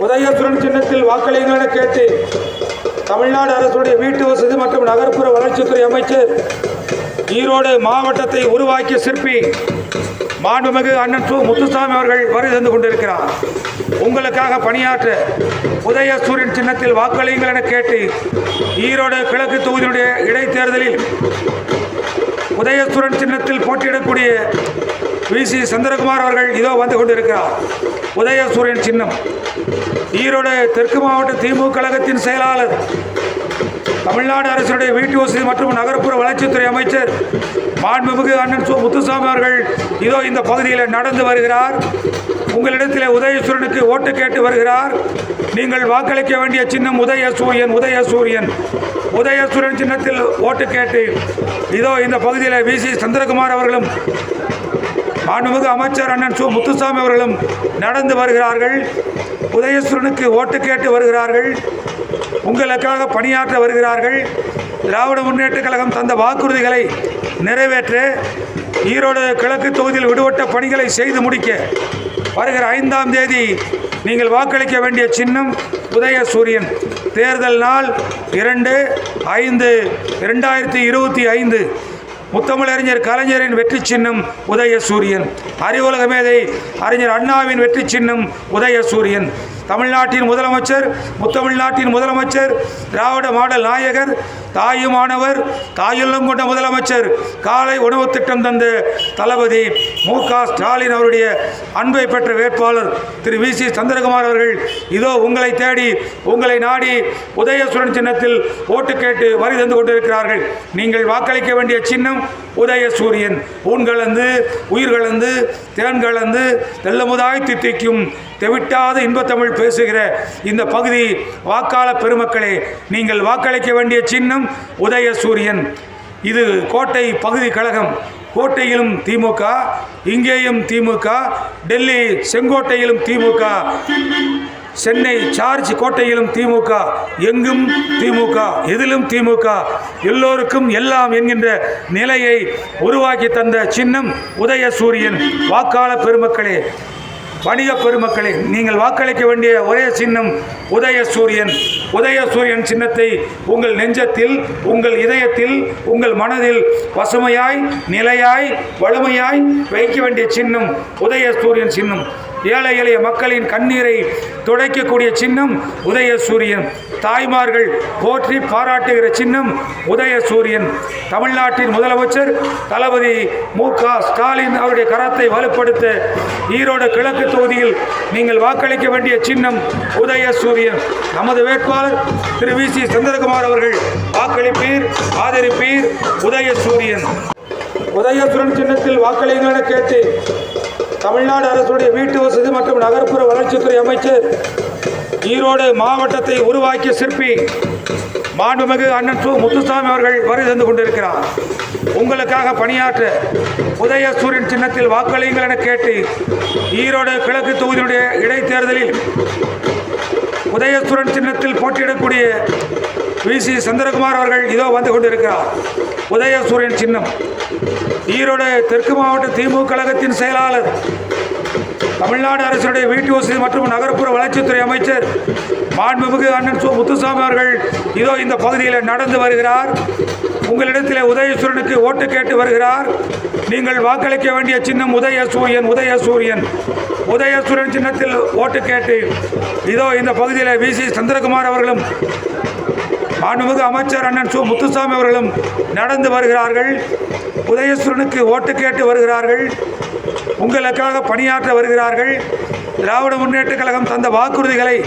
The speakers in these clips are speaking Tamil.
உதயசுரன் சின்னத்தில் வாக்களியுங்கள் என கேட்டு தமிழ்நாடு அரசுடைய வீட்டு வசதி மற்றும் நகர்ப்புற வளர்ச்சித்துறை அமைச்சர் ஈரோடு மாவட்டத்தை உருவாக்கிய சிற்பி மாண்புமிகு அண்ணன் சு முத்துசாமி அவர்கள் வருகை தந்து கொண்டிருக்கிறார். உங்களுக்காக பணியாற்ற உதயசூரியன் சின்னத்தில் வாக்களியுங்கள் என கேட்டு ஈரோடு கிழக்கு தொகுதியினுடைய இடைத்தேர்தலில் உதயசூரன் சின்னத்தில் போட்டியிடக்கூடிய வி. சி. சந்திரகுமார் அவர்கள் இதோ வந்து கொண்டிருக்கிறார். உதயசூரியன் சின்னம். ஈரோடு தெற்கு மாவட்ட திமுக கழகத்தின் செயலாளர் தமிழ்நாடு அரசினுடைய வீட்டு வசதி மற்றும் நகர்ப்புற வளர்ச்சித்துறை அமைச்சர் மாண்புமிகு அண்ணன் சு முத்துசாமி அவர்கள் இதோ இந்த பகுதியில் நடந்து வருகிறார். உங்களிடத்தில் உதயசூரனுக்கு ஓட்டு கேட்டு வருகிறார். நீங்கள் வாக்களிக்க வேண்டிய சின்னம் உதயசூரியன் உதயசூரியன். உதயசூரியன் சின்னத்தில் ஓட்டு கேட்டு இதோ இந்த பகுதியில் வி. சி. சந்திரகுமார் அவர்களும் மாண்புமிகு அமைச்சர் அண்ணன் சு முத்துசாமி அவர்களும் நடந்து வருகிறார்கள். உதயசூரனுக்கு ஓட்டு கேட்டு வருகிறார்கள். உங்களுக்காக பணியாற்ற வருகிறார்கள். திராவிட முன்னேற்ற கழகம் தந்த வாக்குறுதிகளை நிறைவேற்ற ஈரோடு கிழக்கு தொகுதியில் விடுபட்ட பணிகளை செய்து முடிக்க வருகிற ஐந்தாம் தேதி நீங்கள் வாக்களிக்க வேண்டிய சின்னம் உதயசூரியன் தேர்தல் நாள் இரண்டு ஐந்து இரண்டாயிரத்தி இருபத்தி ஐந்து. முத்தமிழறிஞர் கலைஞரின் வெற்றி சின்னம் உதயசூரியன் அறிவுலக மேதை அறிஞர் அண்ணாவின் வெற்றி சின்னம் உதயசூரியன் தமிழ்நாட்டின் முதலமைச்சர் முத்தமிழ்நாட்டின் முதலமைச்சர் திராவிட மாடல் நாயகர் தாயுமானவர் தாயுள்ளம் கொண்ட முதலமைச்சர் காலை உணவு திட்டம் தந்த தளபதி மு க ஸ்டாலின் அவருடைய அன்பை பெற்ற வேட்பாளர் திரு வி சி சந்திரகுமார் அவர்கள் இதோ உங்களை தேடி உங்களை நாடி உதயசுரன் சின்னத்தில் ஓட்டு கேட்டு வரி தந்து கொண்டிருக்கிறார்கள். நீங்கள் வாக்களிக்க வேண்டிய சின்னம் உதயசூரியன். ஊன் கலந்து உயிர் கலந்து தேன் கலந்து தெல்லமுதாய் தித்திக்கும் தெவிட்டாத இன்பத்தமிழ் பேசுகிற இந்த பகுதி வாக்காள பெருமக்களே நீங்கள் வாக்களிக்க வேண்டிய சின்னம் உதயசூரியன். இது கோட்டை பகுதி கழகம். கோட்டையிலும் திமுக இங்கேயும் திமுக டெல்லி செங்கோட்டையிலும் திமுக சென்னை சார்ஜ் கோட்டையிலும் திமுக எங்கும் திமுக எதிலும் திமுக எல்லோருக்கும் எல்லாம் என்கின்ற நிலையை உருவாக்கி தந்த சின்னம் உதயசூரியன். வாக்காள பெருமக்களே வணிக பெருமக்களே நீங்கள் வாக்களிக்க வேண்டிய ஒரே சின்னம் உதய சூரியன். உதய சூரியன் சின்னத்தை உங்கள் நெஞ்சத்தில் உங்கள் இதயத்தில் உங்கள் மனதில் பசுமையாய் நிலையாய் வலிமையாய் வைக்க வேண்டிய சின்னம் உதய சூரியன் சின்னம். ஏழை எளிய மக்களின் கண்ணீரை துடைக்கக்கூடிய சின்னம் உதயசூரியன் தாய்மார்கள் போற்றி பாராட்டுகிற சின்னம் உதய சூரியன். தமிழ்நாட்டின் முதலமைச்சர் தளபதி மு க ஸ்டாலின் அவருடைய கரத்தை வலுப்படுத்த ஈரோடு கிழக்கு தொகுதியில் நீங்கள் வாக்களிக்க வேண்டிய சின்னம் உதய சூரியன். நமது வேட்பாளர் திரு வி சி சந்திரகுமார் அவர்கள் வாக்களிப்பீர் ஆதரிப்பீர் உதய சூரியன். உதயசுரன் சின்னத்தில் வாக்களியுங்கள் என கேட்டு தமிழ்நாடு அரசுடைய வீட்டு வசதி மற்றும் நகர்ப்புற வளர்ச்சித்துறை அமைச்சர் ஈரோடு மாவட்டத்தை உருவாக்கிய சிற்பி மாண்புமிகு அண்ணன் சு முத்துசாமி அவர்கள் வருகை தந்து கொண்டிருக்கிறார். உங்களுக்காக பணியாற்ற உதயசூரியன் சின்னத்தில் வாக்களியுங்கள் என கேட்டு ஈரோடு கிழக்கு தொகுதியினுடைய இடைத்தேர்தலில் உதயசூரன் சின்னத்தில் போட்டியிடக்கூடிய வி சி சந்திரகுமார் அவர்கள் இதோ வந்து கொண்டிருக்கிறார். உதயசூரியன் சின்னம். ஈரோடு தெற்கு மாவட்ட திமுக கழகத்தின் செயலாளர் தமிழ்நாடு அரசினுடைய வீட்டு வசதி மற்றும் நகர்ப்புற வளர்ச்சித்துறை அமைச்சர் மாண்புமிகு அண்ணன் சு. முத்துசாமி அவர்கள் இதோ இந்த பகுதியில் நடந்து வருகிறார். உங்களிடத்தில் உதயசூரனுக்கு ஓட்டு கேட்டு வருகிறார். நீங்கள் வாக்களிக்க வேண்டிய சின்னம் உதயசூரியன் உதயசூரியன். உதயசூரியன் சின்னத்தில் ஓட்டு கேட்டு இதோ இந்த பகுதியில் வி. சி. சந்திரகுமார் அவர்களும் மாண்புமிகு அமைச்சர் அண்ணன் சு. முத்துசாமி அவர்களும் நடந்து வருகிறார்கள். உதயசுரனுக்கு ஓட்டு கேட்டு வருகிறார்கள். உங்களுக்காக பணியாற்ற வருகிறார்கள். திராவிட முன்னேற்ற கழகம் தந்த வாக்குறுதிகளை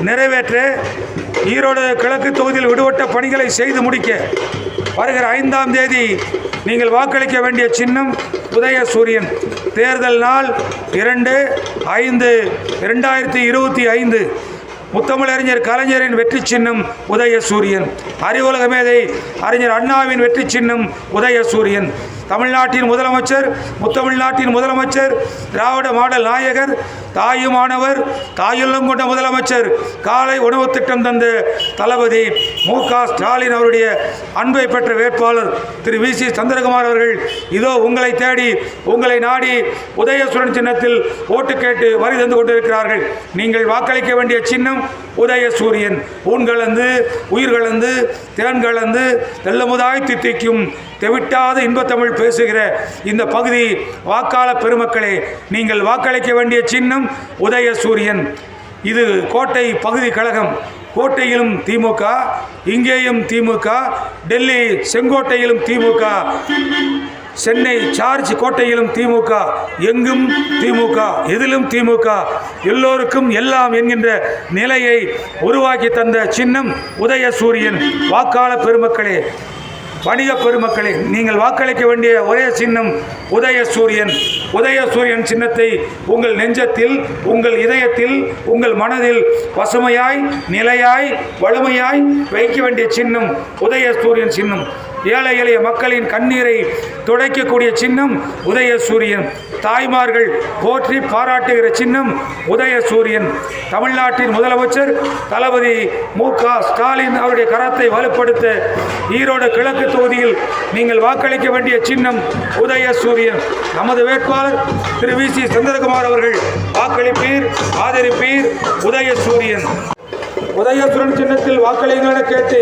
நிறைவேற்ற ஈரோடு கிழக்கு தொகுதியில் விடுபட்ட பணிகளை செய்து முடிக்க வருகிற ஐந்தாம் தேதி நீங்கள் வாக்களிக்க வேண்டிய சின்னம் உதயசூரியன். தேர்தல் நாள் இரண்டு ஐந்து இரண்டாயிரத்தி இருபத்தி ஐந்து. முத்தமிழறிஞர் கலைஞரின் வெற்றி சின்னம் உதயசூரியன் அறிவுலக மேதை அறிஞர் அண்ணாவின் வெற்றி சின்னம் உதயசூரியன் தமிழ்நாட்டின் முதலமைச்சர் முத்தமிழ்நாட்டின் முதலமைச்சர் திராவிட மாடல் நாயகர் தாயுமானவர் தாயுள்ளம் கொண்ட முதலமைச்சர் காலை உணவு திட்டம் தந்த தளபதி மு ஸ்டாலின் அவருடைய அன்பை பெற்ற வேட்பாளர் திரு வி சி சந்திரகுமார் அவர்கள் இதோ உங்களை தேடி உங்களை நாடி உதயசுரன் சின்னத்தில் ஓட்டு கேட்டு வரி தந்து கொண்டிருக்கிறார்கள். நீங்கள் வாக்களிக்க வேண்டிய சின்னம் உதயசூரியன் ஊன் கலந்து உயிர் கலந்து தேன் கலந்து தெல்லமுதாய் தித்திக்கும். தெவிட்டாத இன்பத்தமிழ் பேசுகிற இந்த பகுதி வாக்காள பெருமக்களே நீங்கள் வாக்களிக்க வேண்டிய சின்னம் உதயசூரியன் இது கோட்டை பகுதி கழகம். கோட்டையிலும் திமுக இங்கேயும் திமுக டெல்லி செங்கோட்டையிலும் திமுக. சென்னை சார்ஜ் கோட்டையிலும் திமுக எங்கும் திமுக எதிலும் திமுக எல்லோருக்கும் எல்லாம் என்கின்ற நிலையை உருவாக்கி தந்த சின்னம் உதயசூரியன். வாக்காள பெருமக்களே வணிக பெருமக்களே நீங்கள் வாக்களிக்க வேண்டிய ஒரே சின்னம் உதய உதயசூரியன். உதயசூரியன் சின்னத்தை உங்கள் நெஞ்சத்தில் உங்கள் இதயத்தில் உங்கள் மனதில் பசுமையாய் நிலையாய் வலிமையாய் வைக்க வேண்டிய சின்னம் உதய சூரியன் சின்னம். ஏழை எளிய மக்களின் கண்ணீரை துடைக்கக்கூடிய சின்னம் உதயசூரியன். தாய்மார்கள் போற்றி பாராட்டுகிற சின்னம் உதயசூரியன். தமிழ்நாட்டின் முதலமைச்சர் தளபதி மு க ஸ்டாலின் அவருடைய கரத்தை வலுப்படுத்த ஈரோடு கிழக்கு தொகுதியில் நீங்கள் வாக்களிக்க வேண்டிய சின்னம் உதயசூரியன். நமது வேட்பாளர் திரு வி சி சந்திரகுமார் அவர்கள் வாக்களிப்பீர் ஆதரிப்பீர் உதய உதயசூரியன் உதயசூரன் சின்னத்தில் வாக்களிங்கள் என கேட்டு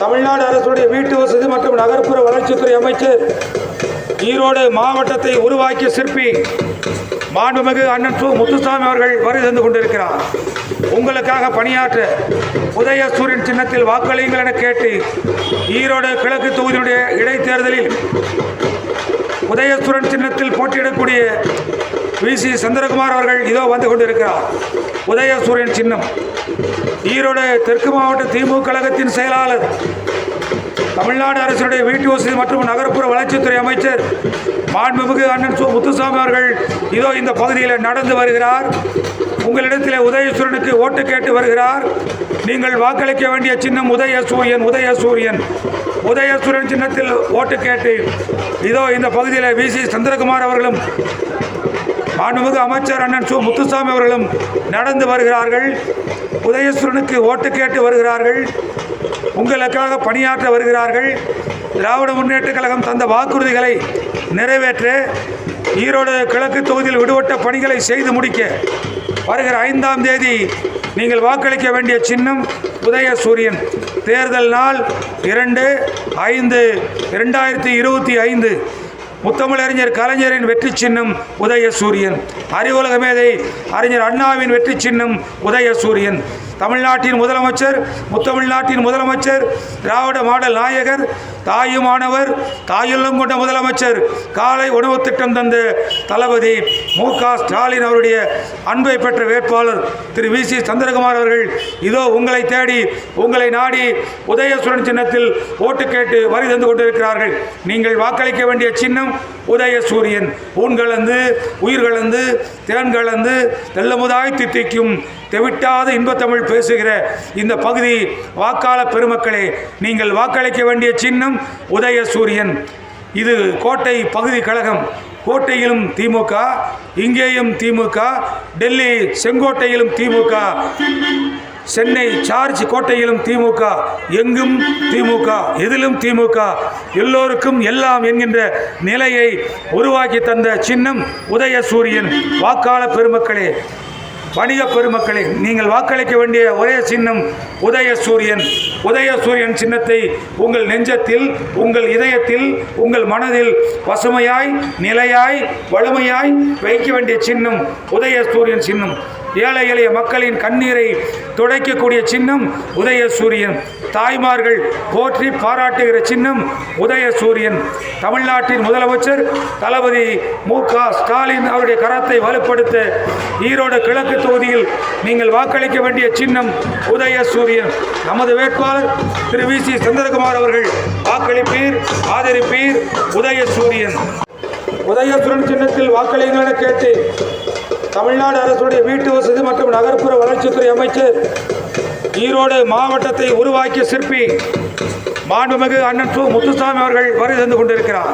தமிழ்நாடு அரசுடைய வீட்டு வசதி மற்றும் நகர்ப்புற வளர்ச்சித்துறை அமைச்சர் ஈரோடு மாவட்டத்தை உருவாக்கிய சிற்பி மாண்புமிகு அண்ணன் சு முத்துசாமி அவர்கள் வரி தந்து கொண்டிருக்கிறார். உங்களுக்காக பணியாற்ற உதயசூரியன் சின்னத்தில் வாக்களியுங்கள் என கேட்டு ஈரோடு கிழக்கு தொகுதியுடைய இடைத்தேர்தலில் உதயசூரன் சின்னத்தில் போட்டியிடக்கூடிய வி சி சந்திரகுமார் அவர்கள் இதோ வந்து கொண்டிருக்கிறார். உதயசூரியன் சின்னம். ஈரோடு தெற்கு மாவட்ட திமுக கழகத்தின் செயலாளர் தமிழ்நாடு அரசுடைய வீட்டு வசதி மற்றும் நகர்ப்புற வளர்ச்சித்துறை அமைச்சர் மாண்புமிகு அண்ணன் சு. முத்துசாமி அவர்கள் இதோ இந்த பகுதியில் நடந்து வருகிறார். உங்களிடத்தில் உதயசூரனுக்கு ஓட்டு கேட்டு வருகிறார். நீங்கள் வாக்களிக்க வேண்டிய சின்னம் உதயசூரியன் உதயசூரியன். உதயசூரியன் சின்னத்தில் ஓட்டு கேட்டு இதோ இந்த பகுதியில் வி. சி. சந்திரகுமார் அவர்களும் மாண்புமிகு அமைச்சர் அண்ணன் சு. முத்துசாமி அவர்களும் நடந்து வருகிறார்கள். உதயசூரனுக்கு ஓட்டு கேட்டு வருகிறார்கள். உங்களுக்காக பணியாற்ற வருகிறார்கள். திராவிட முன்னேற்ற கழகம் தந்த வாக்குறுதிகளை நிறைவேற்ற ஈரோடு கிழக்கு தொகுதியில் விடுபட்ட பணிகளை செய்து முடிக்க வருகிற ஐந்தாம் தேதி நீங்கள் வாக்களிக்க வேண்டிய சின்னம் உதயசூரியன். தேர்தல் நாள் இரண்டு ஐந்து இரண்டாயிரத்தி இருபத்தி ஐந்து. முத்தமிழறிஞர் கலைஞரின் வெற்றி சின்னம் உதயசூரியன். அறிவுலக மேதை அறிஞர் அண்ணாவின் வெற்றி சின்னம் உதயசூரியன். தமிழ்நாட்டின் முதலமைச்சர் முத்தமிழ்நாட்டின் முதலமைச்சர் திராவிட மாடல் நாயகர் தாயுமானவர் தாயுள்ளம் கொண்ட முதலமைச்சர் காலை உணவு திட்டம் தந்த தளபதி மு க ஸ்டாலின் அவருடைய அன்பை பெற்ற வேட்பாளர் திரு வி சி சந்திரகுமார் அவர்கள் இதோ உங்களை தேடி உங்களை நாடி உதயசுரன் சின்னத்தில் ஓட்டு கேட்டு வரி தந்து கொண்டிருக்கிறார்கள். நீங்கள் வாக்களிக்க வேண்டிய சின்னம் உதயசூரியன். ஊன் கலந்து உயிர் கலந்து தேன் கலந்து தெல்லமுதாய் தித்திக்கும். தெவிட்டாத இன்பத்தமிழ் பேசுகிற இந்த பகுதி வாக்காள பெருமக்களே நீங்கள் வாக்களிக்க வேண்டிய சின்னம் உதயசூரியன். இது கோட்டை பகுதி கழகம். கோட்டையிலும் திமுக இங்கேயும் திமுக டெல்லி செங்கோட்டையிலும் திமுக. சென்னை சார்ஜ் கோட்டையிலும் திமுக எங்கும் திமுக எதிலும் திமுக எல்லோருக்கும் எல்லாம் என்கின்ற நிலையை உருவாக்கி தந்த சின்னம் உதயசூரியன். வாக்காள பெருமக்களே வணிக பெருமக்களே நீங்கள் வாக்களிக்க வேண்டிய ஒரே சின்னம் உதயசூரியன். உதயசூரியன் சின்னத்தை உங்கள் நெஞ்சத்தில் உங்கள் இதயத்தில் உங்கள் மனதில் பசுமையாய் நிலையாய் வலிமையாய் வைக்க வேண்டிய சின்னம் உதயசூரியன் சின்னம். ஏழை எளிய மக்களின் கண்ணீரை துடைக்கக்கூடிய சின்னம் உதயசூரியன் தாய்மார்கள் போற்றி பாராட்டுகிற சின்னம் உதய சூரியன். தமிழ்நாட்டின் முதலமைச்சர் தளபதி மு க ஸ்டாலின் அவருடைய கரத்தை வலுப்படுத்த ஈரோடு கிழக்கு தொகுதியில் நீங்கள் வாக்களிக்க வேண்டிய சின்னம் உதய சூரியன். நமது வேட்பாளர் திரு வி சி சந்திரகுமார் அவர்கள் வாக்களிப்பீர் ஆதரிப்பீர் உதய சூரியன். உதயசுரன் சின்னத்தில் வாக்களியுங்கள் என கேட்டு தமிழ்நாடு அரசுடைய வீட்டு வசதி மற்றும் நகர்ப்புற வளர்ச்சித்துறை அமைச்சர் ஈரோடு மாவட்டத்தை உருவாக்கிய சிற்பி மாண்புமிகு அண்ணன் சு. முத்துசாமி அவர்கள் வருகை தந்து கொண்டிருக்கிறார்.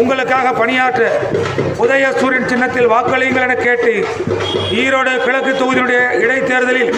உங்களுக்காக பணியாற்ற உதயசூரியன் சின்னத்தில் வாக்களியுங்கள் என கேட்டு ஈரோடு கிழக்கு தொகுதியினுடைய இடைத்தேர்தலில்